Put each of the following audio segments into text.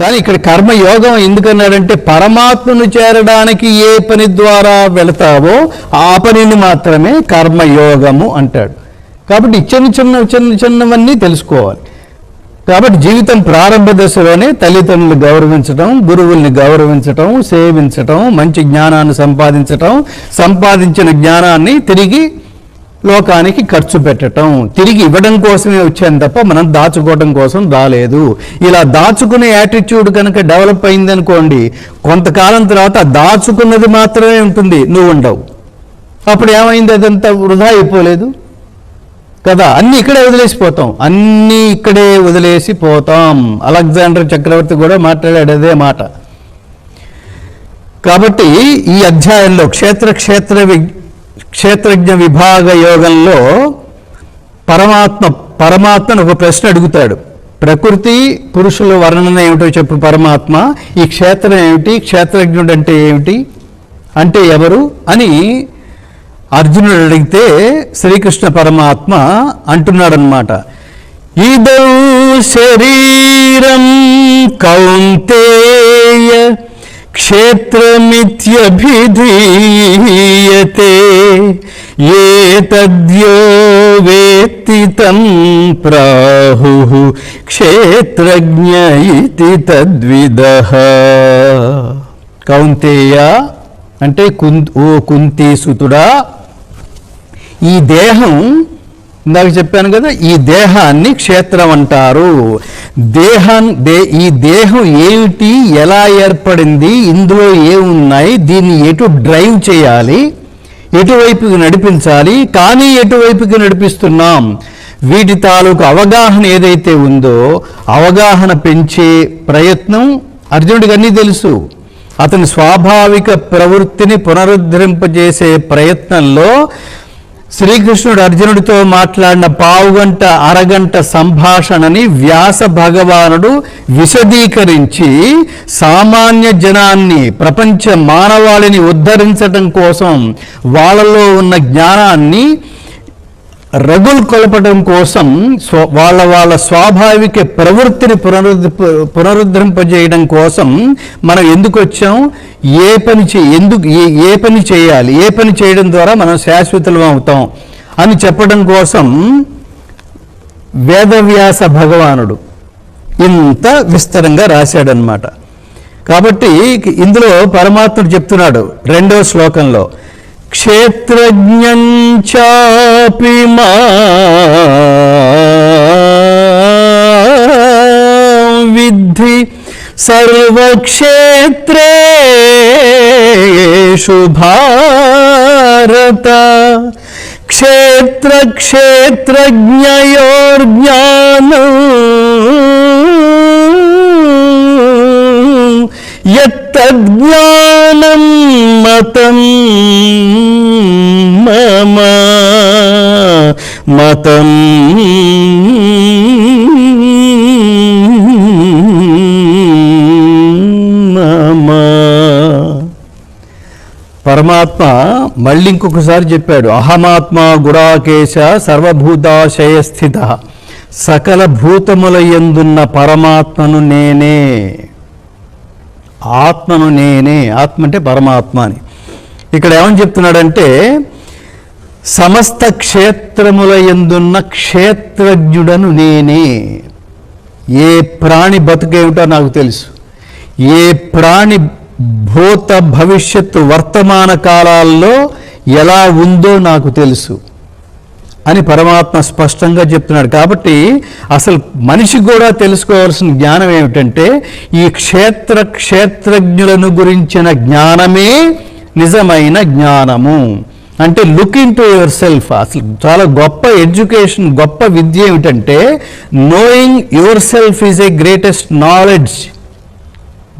కానీ ఇక్కడ కర్మయోగం ఎందుకన్నాడంటే పరమాత్మను చేరడానికి ఏ పని ద్వారా వెళతావో ఆ పనిని మాత్రమే కర్మయోగము అంటాడు. కాబట్టి చిన్న చిన్న చిన్న చిన్నవన్నీ తెలుసుకోవాలి. కాబట్టి జీవితం ప్రారంభ దశలోనే తల్లిదండ్రులు గౌరవించటం గురువుల్ని గౌరవించటం సేవించటం మంచి జ్ఞానాన్ని సంపాదించటం సంపాదించిన జ్ఞానాన్ని తిరిగి లోకానికి ఖర్చు పెట్టటం తిరిగి ఇవ్వడం కోసమే వచ్చాను తప్ప మనం దాచుకోవడం కోసం రాలేదు. ఇలా దాచుకునే యాటిట్యూడ్ కనుక డెవలప్ అయిందనుకోండి కొంతకాలం తర్వాత దాచుకున్నది మాత్రమే ఉంటుంది నువ్వు ఉండవు. అప్పుడు ఏమైంది? అదంతా వృధా అయిపోలేదు. కదా? అన్ని ఇక్కడే వదిలేసిపోతాం. అన్నీ ఇక్కడే వదిలేసి పోతాం అలెగ్జాండర్ చక్రవర్తి కూడా మాట్లాడాడు అదే మాట. కాబట్టి ఈ అధ్యాయంలో క్షేత్ర క్షేత్ర క్షేత్రజ్ఞ విభాగ యోగంలో పరమాత్మ పరమాత్మను ఒక ప్రశ్న అడుగుతాడు. ప్రకృతి పురుషుల వర్ణన ఏమిటో చెప్పు పరమాత్మ. ఈ క్షేత్రం ఏమిటి? క్షేత్రజ్ఞుడు అంటే ఏమిటి? అంటే ఎవరు? అని అర్జునుడు అడిగితే శ్రీకృష్ణ పరమాత్మ అంటున్నాడనమాట ఇదౌ శరీరం కౌంతేయ క్షేత్రమిత్యభిధీయతే ఏ తద్యో వేత్తి తం ప్రాహు క్షేత్రజ్ఞ ఇతి తద్విదః కౌంతేయ అంటే కుం ఓ కుంతీసుతుడా ఈ దేహం ఇందాక చెప్పాను కదా ఈ దేహాన్ని క్షేత్రం అంటారు. దేహం దే ఈ దేహం ఏమిటి ఎలా ఏర్పడింది ఇందులో ఏమున్నాయి దీన్ని ఎటు డ్రైవ్ చేయాలి ఎటువైపుకి నడిపించాలి కానీ ఎటువైపుకి నడిపిస్తున్నాం? వీటి తాలూకు అవగాహన ఏదైతే ఉందో అవగాహన పెంచే ప్రయత్నం అర్జునుడికి అన్నీ తెలుసు. అతని స్వాభావిక ప్రవృత్తిని పునరుద్ధరింపజేసే ప్రయత్నంలో శ్రీకృష్ణుడు అర్జునుడితో మాట్లాడిన పావుగంట అరగంట సంభాషణని వ్యాస భగవానుడు విశదీకరించి సామాన్య జనాన్ని ప్రపంచ మానవాళిని ఉద్ధరించటం కోసం వాళ్ళలో ఉన్న జ్ఞానాన్ని రగులు కొలపడం కోసం వాళ్ళ వాళ్ళ స్వాభావిక ప్రవృత్తిని పునరుద్ధ పునరుద్ధరింపజేయడం కోసం మనం ఎందుకు వచ్చాం? ఏ పని చే ఎందుకు ఏ ఏ పని చేయాలి? ఏ పని చేయడం ద్వారా మనం శాశ్వతలం అవుతాం అని చెప్పడం కోసం వేదవ్యాస భగవానుడు ఇంత విస్తరంగా రాశాడనమాట కాబట్టి ఇందులో పరమాత్ముడు చెప్తున్నాడు రెండో శ్లోకంలో క్షేత్రజ్ఞంచాపి మా విద్ధి సర్వక్షేత్రేషు భారత. క్షేత్ర క్షేత్రజ్ఞయోర్జ్ఞానం యత్తజ్ఞానం పాతం పరమాత్మ మళ్ళీ ఇంకొకసారి చెప్పాడు అహమాత్మ గుడాకేశ సర్వభూతాశయ స్థిత సకల భూతముల ఎందున్న పరమాత్మను నేనే. ఆత్మను నేనే ఆత్మ అంటే పరమాత్మ అని. ఇక్కడ ఏమని చెప్తున్నాడంటే సమస్త క్షేత్రముల ఎందున్న క్షేత్రజ్ఞుడను నేనే. ఏ ప్రాణి బతుకేమిటో నాకు తెలుసు. ఏ ప్రాణి భూత భవిష్యత్తు వర్తమాన కాలాల్లో ఎలా ఉందో నాకు తెలుసు. అని పరమాత్మ స్పష్టంగా చెప్తున్నాడు. కాబట్టి అసలు మనిషి కూడా తెలుసుకోవాల్సిన జ్ఞానం ఏమిటంటే ఈ క్షేత్ర క్షేత్రజ్ఞులను గురించిన జ్ఞానమే నిజమైన జ్ఞానము. అంటే look into yourself అసలు చాలా గొప్ప ఎడ్యుకేషన్ గొప్ప విద్య ఏమిటంటే knowing yourself is a greatest knowledge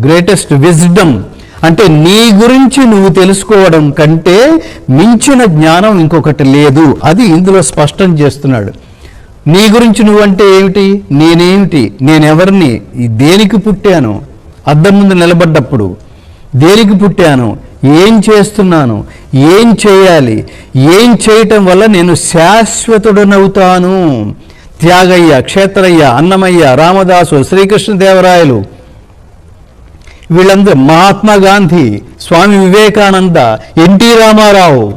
greatest wisdom అంటే నీ గురించి నువ్వు తెలుసుకోవడం కంటే మించిన జ్ఞానం ఇంకొకటి లేదు. అది ఇందులో స్పష్టం చేస్తున్నాడు. నీ గురించి నువ్వంటే ఏమిటి? నేనేమిటి? నేనెవరిని? దేనికి పుట్టాను? అద్దం ముందు నిలబడ్డప్పుడు దేనికి పుట్టాను? ఏం చేస్తున్నాను? ఏం చేయాలి? ఏం చేయటం వల్ల నేను శాశ్వతుడనవుతాను? త్యాగయ్య క్షేత్రయ్య అన్నమయ్య రామదాసు శ్రీకృష్ణదేవరాయలు. వీళ్ళందరూ మహాత్మా గాంధీ స్వామి వివేకానంద ఎన్టీ రామారావు.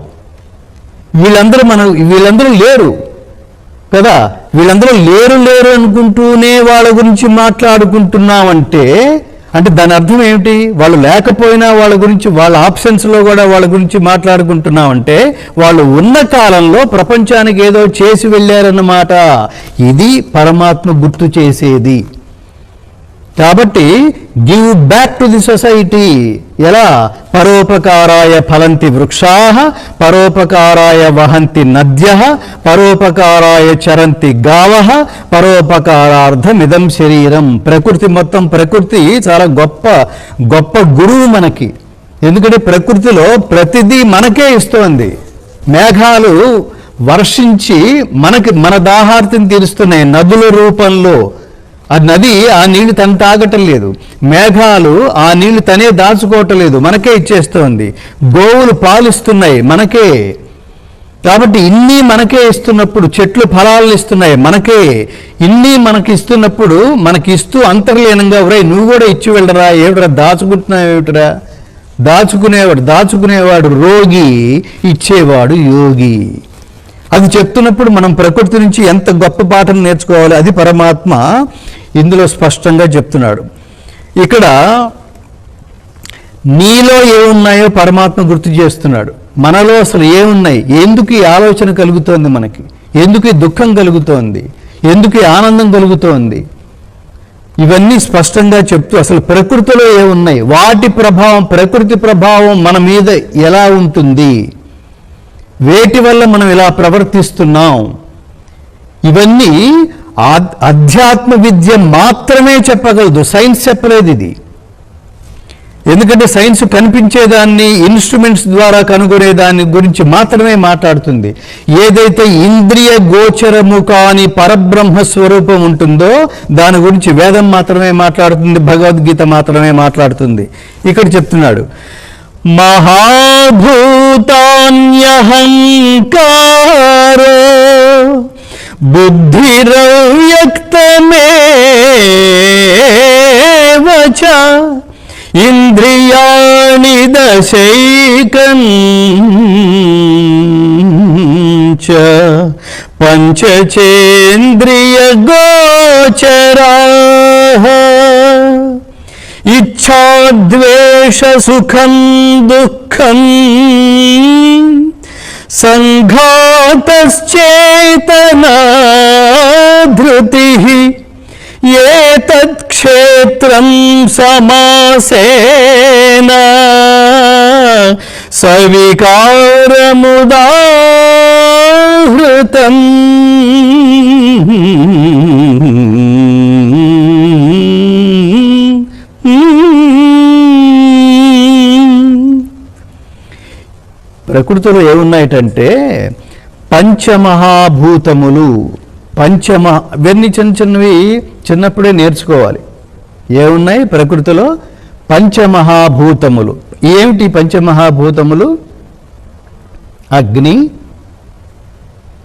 వీళ్ళందరూ మన వీళ్ళందరూ లేరు. కదా? వీళ్ళందరూ లేరు లేరు అనుకుంటూనే వాళ్ళ గురించి మాట్లాడుకుంటున్నామంటే అంటే దాని అర్థం ఏమిటి? వాళ్ళు లేకపోయినా వాళ్ళ గురించి వాళ్ళ ఆప్షన్స్లో కూడా వాళ్ళ గురించి మాట్లాడుకుంటున్నామంటే వాళ్ళు ఉన్న కాలంలో ప్రపంచానికి ఏదో చేసి వెళ్ళారన్నమాట. ఇది పరమాత్మ గుర్తు చేసేది. కాబట్టి give back to the society. ఎలా? పరోపకారాయ ఫలంతి వృక్షా పరోపకారాయ వహంతి నద్య పరోపకారాయ చరంతి గావ పరోపకారార్థమిదం శరీరం. ప్రకృతి మొత్తం ప్రకృతి చాలా గొప్ప గొప్ప గురువు మనకి. ఎందుకంటే ప్రకృతిలో ప్రతిదీ మనకే ఇస్తోంది. మేఘాలు వర్షించి మనకి మన దాహార్తిని తీరుస్తున్నాయి. నదుల రూపంలో ఆ నది ఆ నీళ్ళు తను తాగటం లేదు. మేఘాలు ఆ నీళ్ళు తనే దాచుకోవటం లేదు. మనకే ఇచ్చేస్తోంది. గోవులు పాలిస్తున్నాయి మనకే. కాబట్టి ఇన్ని మనకే ఇస్తున్నప్పుడు చెట్లు ఫలాలను ఇస్తున్నాయి మనకే. ఇన్ని మనకి ఇస్తున్నప్పుడు మనకి ఇస్తూ అంతర్లీనంగా ఒరేయ్ నువ్వు కూడా ఇచ్చి వెళ్ళరా ఏమిటరా దాచుకుంటున్నావు ఏమిటరా? దాచుకునేవాడు దాచుకునేవాడు రోగి ఇచ్చేవాడు యోగి. అది చెప్తున్నప్పుడు మనం ప్రకృతి నుంచి ఎంత గొప్ప పాఠం నేర్చుకోవాలి? అది పరమాత్మ. ఇందులో స్పష్టంగా చెప్తున్నాడు. ఇక్కడ నీలో ఏమున్నాయో పరమాత్మ గుర్తు చేస్తున్నాడు. మనలో అసలు ఏమున్నాయి? ఎందుకు ఈ ఆలోచన కలుగుతోంది మనకి? ఎందుకు ఈ దుఃఖం కలుగుతోంది? ఎందుకు ఈ ఆనందం కలుగుతోంది? ఇవన్నీ స్పష్టంగా చెప్తూ అసలు ప్రకృతిలో ఏమున్నాయి? వాటి ప్రభావం ప్రకృతి ప్రభావం మన మీద ఎలా ఉంటుంది? వేటి వల్ల మనం ఇలా ప్రవర్తిస్తున్నాం? ఇవన్నీ అధ్యాత్మ విద్య మాత్రమే చెప్పగలదు. సైన్స్ చెప్పలేదు ఇది. ఎందుకంటే సైన్స్ కనిపించేదాన్ని ఇన్స్ట్రుమెంట్స్ ద్వారా కనుగొనే దాని గురించి మాత్రమే మాట్లాడుతుంది. ఏదైతే ఇంద్రియ గోచరము కాని పరబ్రహ్మ స్వరూపం ఉంటుందో దాని గురించి వేదం మాత్రమే మాట్లాడుతుంది భగవద్గీత మాత్రమే మాట్లాడుతుంది. ఇక్కడ చెప్తున్నాడు. మహాభూతాన్యహంకారో బుద్ధిరవ్యక్తమేవ చ ఇంద్రియాణి దశైకం చ. పంచచేంద్రియ గోచరా ఇచ్ఛాద్వేష సుఖం దుఃఖం సంఘాతశ్చేతనా ధృతి ఏతత్క్షేత్రం ప్రకృతిలో ఏమున్నాయటంటే పంచమహాభూతములు. పంచమ ఇవన్నీ చిన్న చిన్నవి చిన్నప్పుడే నేర్చుకోవాలి. ఏమున్నాయి ప్రకృతిలో? పంచమహాభూతములు. ఏమిటి పంచమహాభూతములు? అగ్ని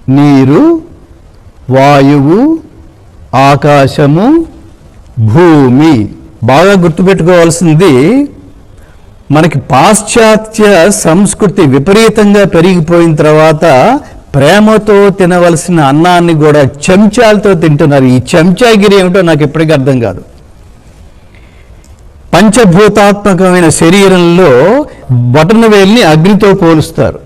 నీరు వాయువు ఆకాశము భూమి. బాగా గుర్తుపెట్టుకోవాల్సింది మనకి పాశ్చాత్య సంస్కృతి విపరీతంగా పెరిగిపోయిన తర్వాత ప్రేమతో తినవలసిన అన్నాన్ని కూడా చెంచాలతో తింటున్నారు. ఈ చెంచాగిరి ఏమిటో నాకు ఇప్పటికీ అర్థం కాదు. పంచభూతాత్మకమైన శరీరంలో బటన వేలిని అగ్నితో పోలుస్తారు.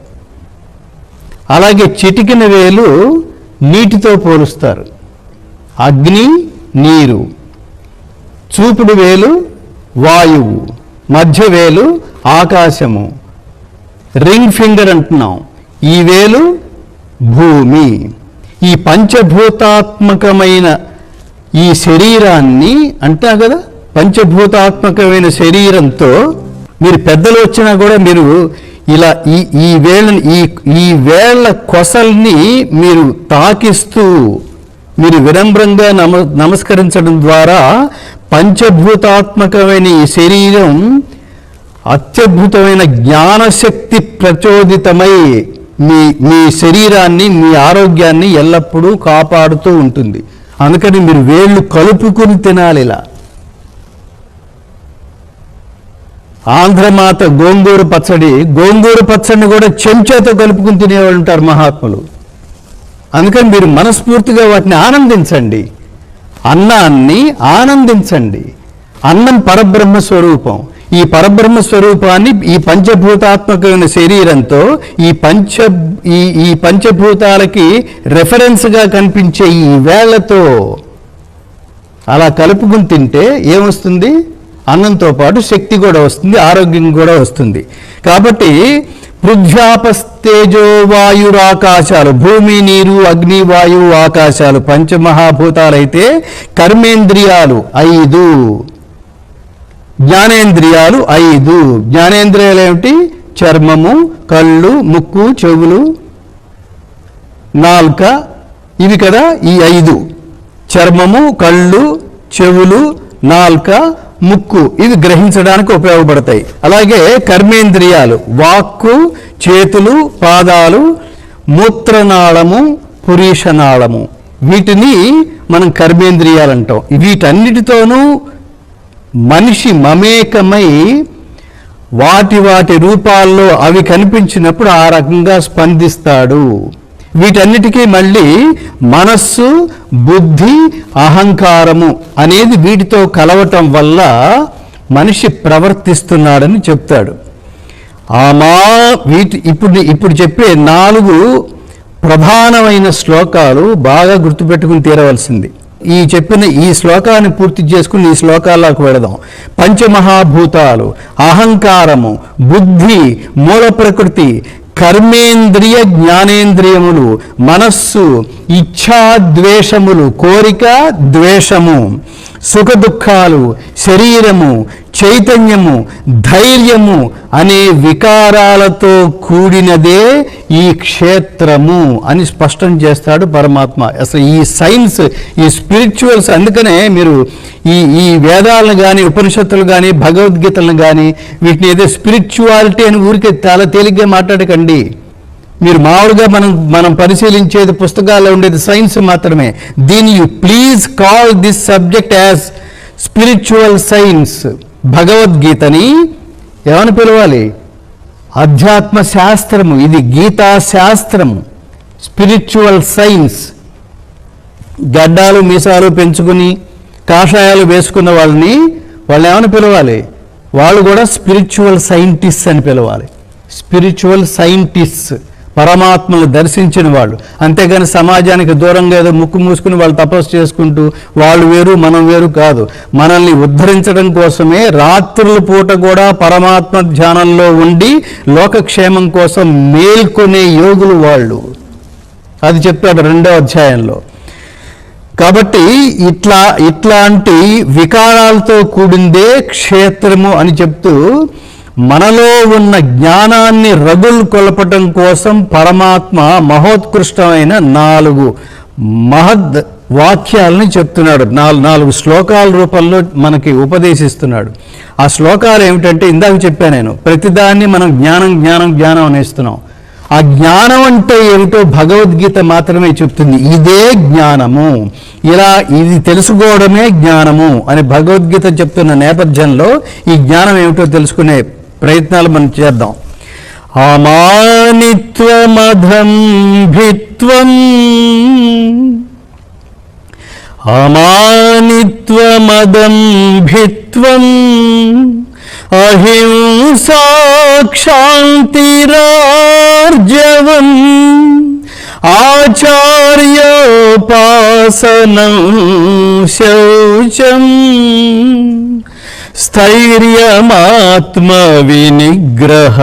అలాగే చిటికిన వేలు నీటితో పోలుస్తారు. అగ్ని నీరు. చూపుడు వేలు వాయువు. మధ్య వేలు ఆకాశము. రింగ్ ఫింగర్ అంటున్నాం. ఈ వేలు భూమి. ఈ పంచభూతాత్మకమైన ఈ శరీరాన్ని అంటా కదా పంచభూతాత్మకమైన శరీరంతో మీరు పెద్దలు వచ్చినా కూడా మీరు ఇలా ఈ ఈ వేళ్ళని ఈ ఈ వేళ్ళ కొసల్ని మీరు తాకిస్తూ మీరు వినమ్రంగా నమ నమస్కరించడం ద్వారా పంచభూతాత్మకమైన ఈ శరీరం అత్యద్భుతమైన జ్ఞానశక్తి ప్రచోదితమై మీ మీ శరీరాన్ని మీ ఆరోగ్యాన్ని ఎల్లప్పుడూ కాపాడుతూ ఉంటుంది. అందుకని మీరు వేళ్ళు కలుపుకుని తినాలి ఇలా. ఆంధ్రమాత గోంగూర పచ్చడి గోంగూర పచ్చడిని కూడా చెంచాతో కలుపుకుని తినేవాళ్ళు ఉంటారు మహాత్ములు. అందుకని మీరు మనస్ఫూర్తిగా వాటిని ఆనందించండి. అన్నాన్ని ఆనందించండి. అన్నం పరబ్రహ్మ స్వరూపం. ఈ పరబ్రహ్మ స్వరూపాన్ని ఈ పంచభూతాత్మకమైన శరీరంతో ఈ పంచ ఈ ఈ పంచభూతాలకి రెఫరెన్స్గా కనిపించే ఈ వేళ్ళతో అలా కలుపుకుని తింటే ఏమొస్తుంది? అన్నంతో పాటు శక్తి కూడా వస్తుంది ఆరోగ్యం కూడా వస్తుంది. కాబట్టి పృథ్వాపస్తేజో వాయురాకాశాలు భూమి నీరు అగ్ని వాయువు ఆకాశాలు పంచమహాభూతాలైతే కర్మేంద్రియాలు ఐదు. జ్ఞానేంద్రియాలు ఐదు. జ్ఞానేంద్రియాలు ఏమిటి? చర్మము కళ్ళు ముక్కు చెవులు. నాల్క ఇవి కదా ఈ ఐదు. చర్మము కళ్ళు చెవులు నాల్క ముక్కు. ఇవి గ్రహించడానికి ఉపయోగపడతాయి. అలాగే కర్మేంద్రియాలు వాక్కు చేతులు పాదాలు మూత్రనాళము పురీషనాళము. వీటిని మనం కర్మేంద్రియాలు అంటాం. వీటన్నిటితోనూ మనిషి మమేకమై వాటి వాటి రూపాల్లో అవి కనిపించినప్పుడు ఆ రకంగా స్పందిస్తాడు. వీటన్నిటికీ మళ్ళీ మనస్సు బుద్ధి అహంకారము అనేది వీటితో కలవటం వల్ల మనిషి ప్రవర్తిస్తున్నాడని చెప్తాడు. ఆ మా వీటి ఇప్పుడు ఇప్పుడు చెప్పే నాలుగు ప్రధానమైన శ్లోకాలు బాగా గుర్తుపెట్టుకుని తీరవలసింది. ఈ చెప్పిన ఈ శ్లోకాన్ని పూర్తి చేసుకుని ఈ శ్లోకాల్లోకి వెళదాం. పంచమహాభూతాలు అహంకారము బుద్ధి మూల ప్రకృతి కర్మేంద్రియ జ్ఞానేంద్రియములు మనస్సు ఇచ్ఛా ద్వేషములు కోరిక ద్వేషము సుఖ దుఃఖాలు శరీరము చైతన్యము ధైర్యము అనే వికారాలతో కూడినదే ఈ క్షేత్రము అని స్పష్టం చేస్తాడు పరమాత్మ. అసలు ఈ సైన్స్ ఈ స్పిరిచువల్స్ అందుకనే మీరు ఈ ఈ వేదాలను కానీ ఉపనిషత్తులు కానీ భగవద్గీతలను కానీ వీటిని ఏదో స్పిరిచువాలిటీ అని ఊరికే చాలా తేలిగ్గా మాట్లాడకండి. మీరు మామూలుగా మనం మనం పరిశీలించేది పుస్తకాల్లో ఉండేది సైన్స్ మాత్రమే. దీన్ని you please call this subject as spiritual science. భగవద్గీతని ఏమని పిలవాలి? అధ్యాత్మ శాస్త్రము ఇది గీతా శాస్త్రము. స్పిరిచువల్ సైన్స్ గడ్డాలు మీసాలు పెంచుకుని కాషాయాలు వేసుకున్న వాళ్ళని వాళ్ళు ఏమని పిలవాలి? వాళ్ళు కూడా స్పిరిచువల్ సైంటిస్ట్ అని పిలవాలి. స్పిరిచువల్ సైంటిస్ట్ పరమాత్మను దర్శించిన వాళ్ళు. అంతేగాని సమాజానికి దూరంగా ఏదో ముక్కు మూసుకుని వాళ్ళు తపస్సు చేసుకుంటూ వాళ్ళు వేరు మనం వేరు కాదు. మనల్ని ఉద్ధరించడం కోసమే రాత్రుల పూట కూడా పరమాత్మ ధ్యానంలో ఉండి లోకక్షేమం కోసం మేల్కొనే యోగులు వాళ్ళు. అది చెప్పాడు రెండో అధ్యాయంలో. కాబట్టి ఇట్లా ఇట్లాంటి వికారాలతో కూడిందే క్షేత్రము అని చెప్తూ మనలో ఉన్న జ్ఞానాన్ని రగులు కొలపటం కోసం పరమాత్మ మహోత్కృష్టమైన నాలుగు మహద్ వాక్యాలని చెప్తున్నాడు. నాలుగు నాలుగు శ్లోకాల రూపంలో మనకి ఉపదేశిస్తున్నాడు. ఆ శ్లోకాలు ఏమిటంటే ఇందాక చెప్పాను నేను ప్రతిదాన్ని మనం జ్ఞానం జ్ఞానం జ్ఞానం అనేస్తున్నాం. ఆ జ్ఞానం అంటే ఏమిటో భగవద్గీత మాత్రమే చెప్తుంది. ఇదే జ్ఞానము. ఇలా ఇది తెలుసుకోవడమే జ్ఞానము అని భగవద్గీత చెప్తున్న నేపథ్యంలో ఈ జ్ఞానం ఏమిటో తెలుసుకునే ప్రయత్నాలు మనం చేద్దాం. అమానిత్వమధం భిత్వం. అమానిత్వమదం భిత్వం. అహింసాక్షాంతిరార్జవం. ఆచార్యోపాసనం శౌచం. స్థైర్యమాత్మవినిగ్రహ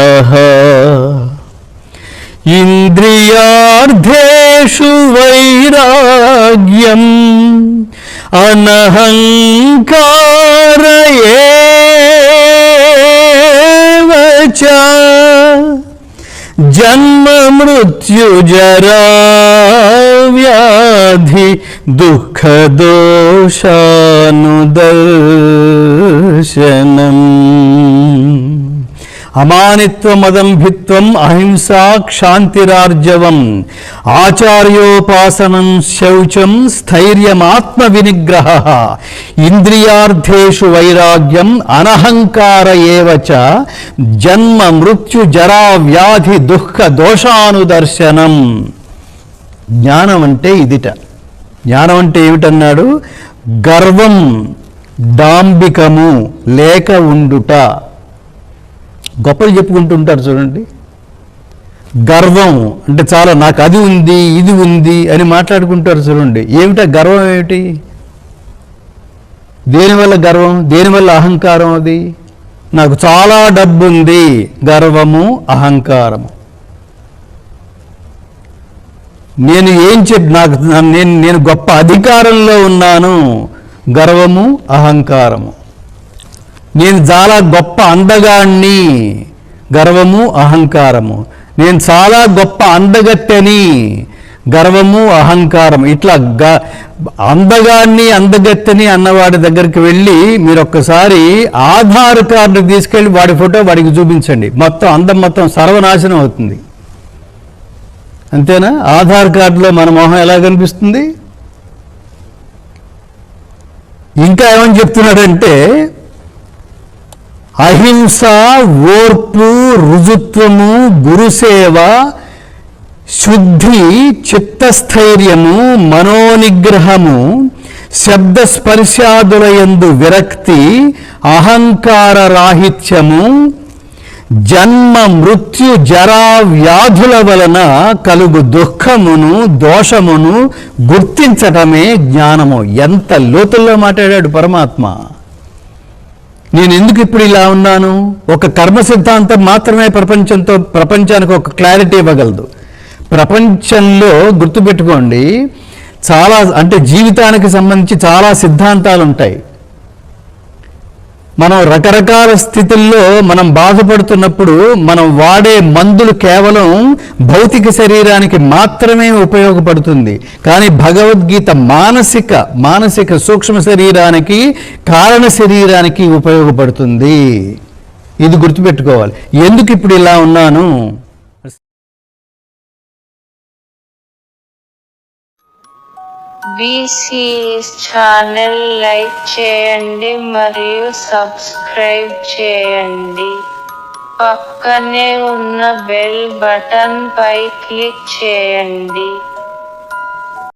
ఇంద్రియార్థేషు వైరాగ్యం అనహంకార ఏవ जन्म मृत्यु जरा व्याधि दुःख दोषानुदर्शनम्। అమానిత్వమదంభిత్వం అహింసా క్షాంతిరార్జవం ఆచార్యోపాసనం శౌచం స్థైర్యమాత్మ వినిగ్రహ ఇంద్రియార్థేషు వైరాగ్యం అనహంకార ఏవచ జన్మ మృత్యు జరా వ్యాధి దుఃఖ దోషానుదర్శనం. జ్ఞానం అంటే ఇదిట. జ్ఞానం అంటే ఏమిటన్నాడు? గర్వం డాంబికము లేక ఉండుట. గొప్పలు చెప్పుకుంటుంటారు చూడండి. గర్వం అంటే చాలా నాకు అది ఉంది ఇది ఉంది అని మాట్లాడుకుంటారు చూడండి. ఏమిటా గర్వం ఏమిటి? దేనివల్ల గర్వం? దేనివల్ల అహంకారం అది? నాకు చాలా డబ్బు ఉంది గర్వము అహంకారము. నేను ఏం చెప్ నాకు నేను నేను గొప్ప అధికారంలో ఉన్నాను గర్వము అహంకారము. నేను చాలా గొప్ప అందగాణ్ణి గర్వము అహంకారము. నేను చాలా గొప్ప అందగత్తెని గర్వము అహంకారం ఇట్లా గ అందగాన్ని అందగత్తెని అన్నవాడి దగ్గరికి వెళ్ళి మీరు ఒక్కసారి ఆధార్ కార్డు తీసుకెళ్ళి వాడి ఫోటో వాడికి చూపించండి. మొత్తం అందం మొత్తం సర్వనాశనం అవుతుంది. అంతేనా? ఆధార్ కార్డులో మన మొహం ఎలా కనిపిస్తుంది? ఇంకా ఏమని చెప్తున్నాడంటే అహింస ఓర్పు రుజుత్వము గురుసేవ శుద్ధి చిత్తస్థైర్యము మనోనిగ్రహము శబ్దస్పర్శాదులయందు విరక్తి అహంకార రాహిత్యము జన్మ మృత్యు జరా వ్యాధుల వలన కలుగు దుఃఖమును దోషమును గుర్తించటమే జ్ఞానము. ఎంత లోతుల్లో మాట్లాడాడు పరమాత్మ. నేను ఎందుకు ఇప్పుడు ఇలా ఉన్నాను? ఒక కర్మ సిద్ధాంతం మాత్రమే ప్రపంచంతో ప్రపంచానికి ఒక క్లారిటీ ఇవ్వగలదు. ప్రపంచంలో గుర్తుపెట్టుకోండి చాలా అంటే జీవితానికి సంబంధించి చాలా సిద్ధాంతాలు ఉంటాయి మనం రకరకాల స్థితుల్లో మనం బాధపడుతున్నప్పుడు మనం వాడే మందులు కేవలం భౌతిక శరీరానికి మాత్రమే ఉపయోగపడుతుంది. కానీ భగవద్గీత మానసిక మానసిక సూక్ష్మ శరీరానికి కారణ శరీరానికి ఉపయోగపడుతుంది. ఇది గుర్తుపెట్టుకోవాలి. ఎందుకు ఇప్పుడు ఇలా ఉన్నాను? బీసీఎస్ ఛానల్ లైక్ చేయండి మరియు సబ్స్క్రైబ్ చేయండి. పక్కనే ఉన్న బెల్ బటన్ పై క్లిక్ చేయండి.